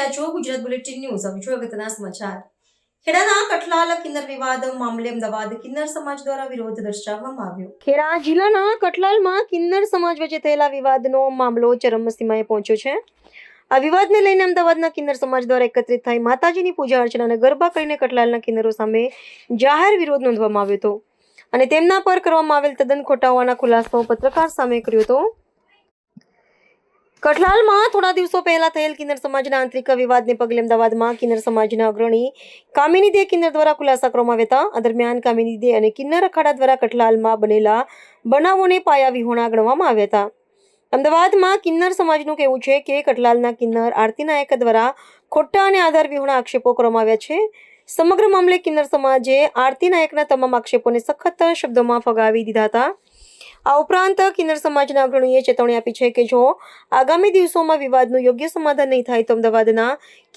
રહ્યા છો Gujarat bulletin news હવે જોઈએ અગત્યના સમાચાર. ખેડાના કઠલાલ કિન્નર વિવાદ મામલે અમદાવાદ કિન્નર સમાજ દ્વારા વિરોધ દર્શાવવામાં આવ્યો. ખેડા જિલ્લાના કઠલાલમાં કિન્નર સમાજ વચ્ચે થયેલા વિવાદનો મામલો ચરમસીમાએ પહોંચ્યો છે. આ વિવાદને લઈને અમદાવાદના કિન્નર સમાજ દ્વારા એકત્રિત થઈ માતાજીની પૂજા અર્ચના અને ગરબા કરીને કઠલાલના કિન્નરો સામે જાહેર વિરોધ નોંધવામાં આવ્યો હતો. અને તેમના પર કરવામાં આવેલ તદ્દન ખોટા હોવાના ખુલાસો પત્રકાર સામે કર્યો હતો. કઠલાલમાં થોડા દિવસો પહેલા થયેલ કિન્નર સમાજના આંતરિક વિવાદને પગલે અમદાવાદમાં કિન્નર સમાજના અગ્રણી કામિની દે કિન્નર દ્વારા ખુલાસા કરવામાં આવ્યા હતા. આ દરમિયાન કામિની દે અને કિન્નર અખાડા દ્વારા કઠલાલમાં બનેલા બનાવોને પાયા વિહોણા ગણવામાં આવ્યા હતા. અમદાવાદમાં કિન્નર સમાજનું કહેવું છે કે કઠલાલના કિન્નર આરતી નાયક દ્વારા ખોટા અને આધાર વિહોણા આક્ષેપો કરવામાં આવ્યા છે. સમગ્ર મામલે કિન્નર સમાજે આરતી નાયકના તમામ આક્ષેપોને સખત શબ્દોમાં ફગાવી દીધા હતા. આ ઉપરાંત કિન્નર સમાજના અગ્રણીએ ચેતવણી આપી છે કે જો આગામી દિવસોમાં વિવાદનું યોગ્ય સમાધાન નહીં થાય તો અમદાવાદના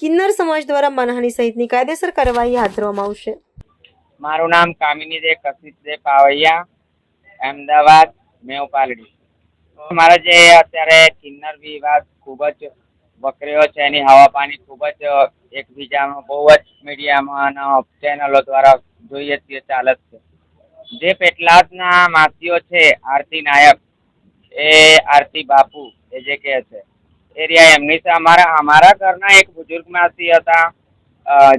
કિન્નર સમાજ દ્વારા માનહાનિ સહિતની કાયદેસર કાર્યવાહી હાથ ધરવામાં આવશે. મારું નામ કામિની દે કશિશ દે પાવૈયા અમદાવાદ મેવપાલડી મારા જે અત્યારે કિન્નર વિવાદ ખૂબ જ વકર્યો છે, એની હવા પાણી ખૂબ જ એકબીજામાં, બહુ જ મીડિયામાં ચેનલો દ્વારા જોઈએ છીએ ચાલે છે. જે પેટલાદના માસીઓ છે, આરતી નાયક, એ આરતી બાપુ, એ જે કહે છે. એ રહ્યા એમની અમારા અમારા ઘરના એક બુજુર્ગ માસી હતા.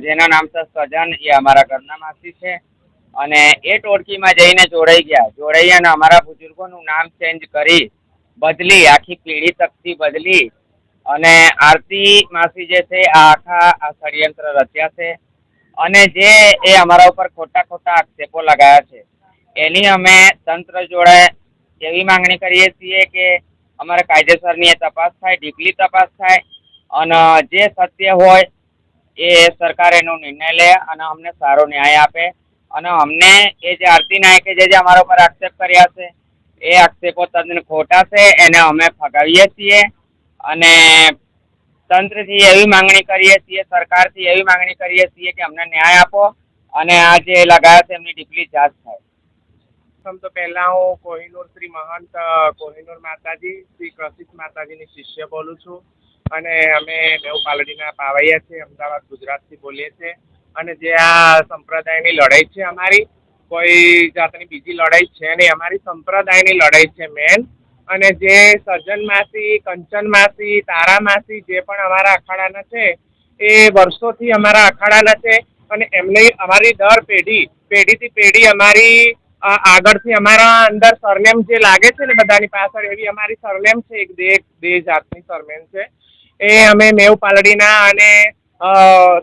જેના નામ છે સજન એ અમારા ઘરના માસી છે. અને એ ટોળકીમાં જઈને જોડાઈ ગયા. જોડાઈ અને અમારા બુજુર્ગોનું નામ ચેન્જ કરી, બદલી, આખી પેઢી તકતી બદલી. અને આરતી માસી જે છે, આ આખા, આ ષડયંત્ર રચ્યા છે. અને જે એ અમારા ઉપર ખોટા ખોટા આક્ષેપો લગાયા છે. એની અમે તંત્ર જોડે એવી માંગણી કરીએ છીએ કે અમારે કાયદેસરની એ તપાસ થાય, ડીપલી તપાસ થાય અને જે સત્ય હોય એ સરકાર એનો નિર્ણય લે અને અમને સારો ન્યાય આપે અને અમને એ જે આરતી નાયકે જે જે અમારા ઉપર આક્ષેપ કર્યા છે, એ આક્ષેપો તદ્દન ખોટા છે, એને અમે ફગાવીએ છીએ અને તંત્રથી એવી માંગણી કરીએ છીએ, સરકારથી એવી માંગણી કરીએ છીએ કે અમને ન્યાય આપો અને આ જે લગાયા છે એમની ડીપલી જાંચ થાય. પ્રથમ તો પહેલા હું કોહિનૂર શ્રી મહંત, કોહિનૂર માતાજી, શ્રી કશિશ માતાજીની શિષ્ય બોલું છું. અને અમે દેવ પાલડીના પાવૈયા છીએ, અમદાવાદ, ગુજરાતથી બોલીએ છીએ. અને જે આ સંપ્રદાયની લડાઈ છે અમારી, કોઈ જાતની બીજી લડાઈ છે નહીં. અમારી સંપ્રદાયની લડાઈ છે મેન અને જે સજ્જન માસી, કંચન માસી, તારા માસી જે પણ અમારા અખાડાના છે, એ વર્ષોથી અમારા અખાડાના છે. અને એમને અમારી દર પેઢી, પેઢીથી પેઢી અમારી આગળથી અમારા અંદર સરનેમ જે લાગે છે ને બધાની પાછળ, એવી અમારી સરનેમ છે એક દે દે જાતની સરનેમ છે. એ અમે મેવ પાલડીના અને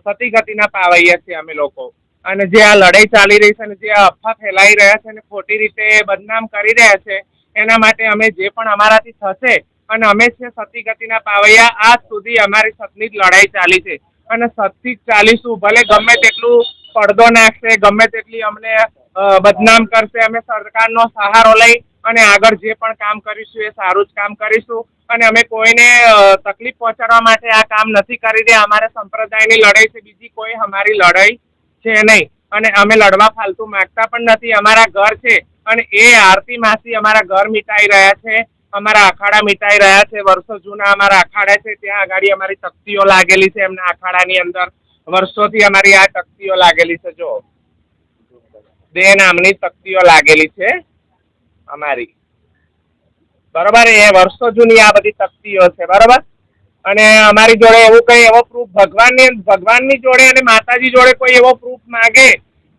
સતી ગતિના પાવૈયા છીએ અમે લોકો. અને જે આ લડાઈ ચાલી રહી છે અને જે આ અફવા ફેલાઈ રહ્યા છે અને ખોટી રીતે બદનામ કરી રહ્યા છે, એના માટે અમે જે પણ અમારાથી થશે અને અમે છે સતી ગતિના પાવૈયા, આજ સુધી અમારી સતની જ લડાઈ ચાલી છે. અને સતથી જ ચાલીશું, ભલે ગમે તેટલું પડદો નાખશે, ગમે તેટલી અમને બદનામ કરશે. અમે સરકારનો સહારો લઈ અને આગળ જે પણ કામ કરીશું એ સારું જ કામ કરીશું. અને અમે કોઈને તકલીફ પહોંચાડવા માટે આ કામ નથી કરી રહ્યા. અમારે સંપ્રદાયની લડાઈ છે. બીજી કોઈ અમારી લડાઈ છે નહીં. અને અમે લડવા ફાલતુ માંગતા પણ નથી. અમારા ઘર છે અને એ આરતી માસી અમારા ઘર મિટાઈ રહ્યા છે. અમારા અખાડા મિટાઈ રહ્યા છે. વર્ષો જૂના અમારા અખાડા છે. ત્યાં આગળ અમારી તકતીઓ લાગેલી છે એમના અખાડાની અંદર. વર્ષોથી અમારી આ તકતીઓ લાગેલી છે. જો બે નામની તકતીઓ લાગેલી છે અમારી. બરોબર, એ વર્ષો જૂની આ બધી તકતીઓ છે, બરોબર? અને અમારી જોડે એવું કઈ એવો પ્રૂફ ભગવાનની ભગવાનની જોડે અને માતાજી જોડે કોઈ એવો પ્રૂફ માંગે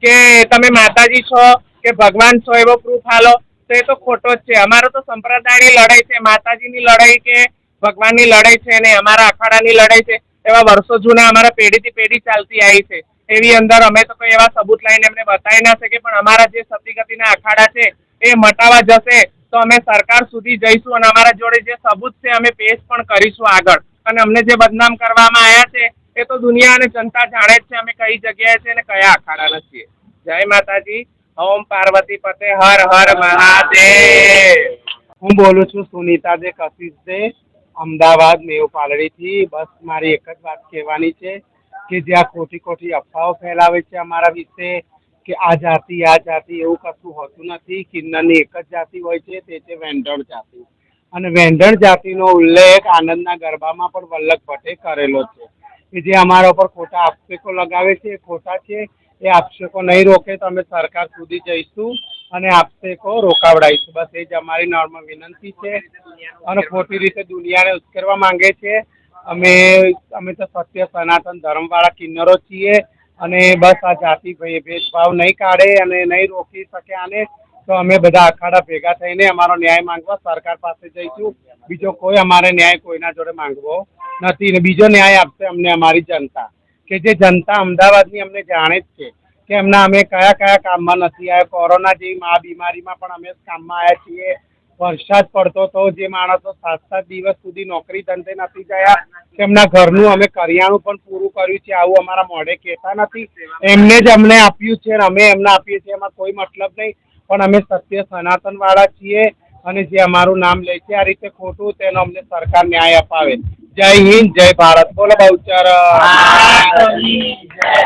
કે તમે માતાજી છો, કે ભગવાન છો એવો પ્રૂફ હાલો તો એ તો ખોટો જ છે. અમારો તો સંપ્રદાયની લડાઈ છે, માતાજીની લડાઈ કે ભગવાનની લડાઈ છે, અને અમારા અખાડાની લડાઈ છે, એવા વર્ષો જૂના અમારા પેઢીથી પેઢી ચાલતી આવી છે. એવી અંદર અમે તો કોઈ એવા સબૂત લઈને એમને બતાવી ના શકીએ, પણ અમારા જે સતીગતિના અખાડા છે, એ મટાવા જશે, તો અમે સરકાર સુધી જઈશું અને અમારા જોડે જે સબૂત છે, અમે પેશ પણ કરીશું આગળ. અને અમને જે બદનામ કરવામાં આવ્યા છે, એ તો દુનિયા અને જનતા જાણે જ છે, અમે કઈ જગ્યાએ છે અને કયા અખાડાના છીએ જય માતાજી, ઓમ પાર્વતી પતે, હર હર મહાદેવ. હું બોલું છું સુનીતા દે, કશિશ દે, અમદાવાદ મેવ પાલડીથી. બસ મારી એક જ વાત કહેવાની છે કે જ્યાં ખોટી ખોટી અફવાઓ ફેલાવે છે અમારા વિશે, કે આ જાતિ આ જાતિ એવું કશું હોતું નથી. કિન્નરની એક જ જાતિ હોય છે, તે છે વેંઢણ જાતિ. અને વેંઢણ જાતિનો ઉલ્લેખ આનંદના ગરબામાં પણ વલ્લભ ભટ્ટે કરેલો છે. કે જે અમારા ઉપર ખોટા આક્ષેપો લગાવે છે, એ ખોટા છે, એ આક્ષેપો નહીં રોકે તો અમે સરકાર સુધી જઈશું અને આક્ષેપો રોકાવડાવીશું. બસ એ જ અમારી નોર્મલ વિનંતી છે અને ખોટી રીતે દુનિયાને ઉશ્કેરવા માંગે છે. અમે અમે તો સત્ય, સનાતન ધર્મવાળા કિન્નરો છીએ અને બસ આ જાતિ ભેદભાવ નહીં કાઢે અને નહીં રોકી શકે આને, તો અમે બધા અખાડા ભેગા થઈને અમારો ન્યાય માંગવા સરકાર પાસે જઈશું. બીજો કોઈ અમારે ન્યાય કોઈના જોડે માંગવો નથી ને બીજો ન્યાય આપશે અમને અમારી જનતા. કે જે જનતા અમદાવાદની અમને જાણે જ છે કે એમના અમે કયા કયા કામમાં નથી આવ્યા. કોરોના જેવી મહા બીમારીમાં પણ અમે કામમાં આવ્યા છીએ. વરસાદ પડતો તો જે માણસો સાત સાત દિવસ સુધી નોકરી ધંધે નથી ગયા, તેમના ઘરનું અમે કરિયાણું પણ પૂરું કર્યું છે, આવું અમારા મોઢે કહેતા નથી. એમને જ અમને આપ્યું છે, અને અમે એમને આપીએ છીએ, એમાં કોઈ મતલબ નહીં. પણ અમે સત્ય સનાતન વાળા છીએ, અને જે અમારું નામ લે છે, આ રીતે ખોટું તેનો અમને સરકાર ન્યાય અપાવે. જય હિન્દ, જય ભારત. બોલો બહુચર.